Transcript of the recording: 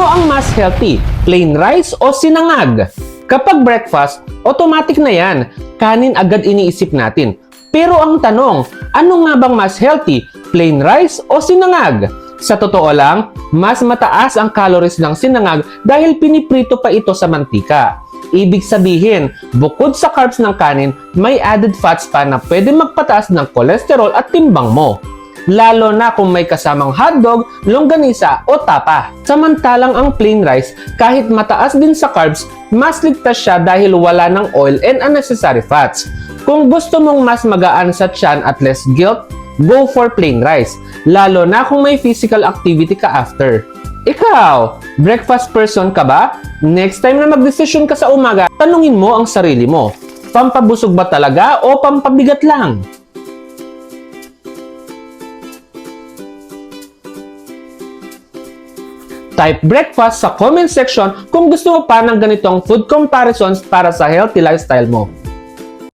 Ano ang mas healthy? Plain rice o sinangag? Kapag breakfast, automatic na yan. Kanin agad iniisip natin. Pero ang tanong, ano nga bang mas healthy? Plain rice o sinangag? Sa totoo lang, mas mataas ang calories ng sinangag dahil piniprito pa ito sa mantika. Ibig sabihin, bukod sa carbs ng kanin, may added fats pa na pwede magpataas ng kolesterol at timbang mo. Lalo na kung may kasamang hotdog, longganisa o tapa. Samantalang ang plain rice, kahit mataas din sa carbs, mas ligtas siya dahil wala ng oil and unnecessary fats. Kung gusto mong mas magaan sa tiyan at less guilt, go for plain rice. Lalo na kung may physical activity ka after. Ikaw, breakfast person ka ba? Next time na magdesisyon ka sa umaga, tanungin mo ang sarili mo. Pampabusog ba talaga o pampabigat lang? Type breakfast sa comment section kung gusto mo pa ng ganitong food comparisons para sa healthy lifestyle mo.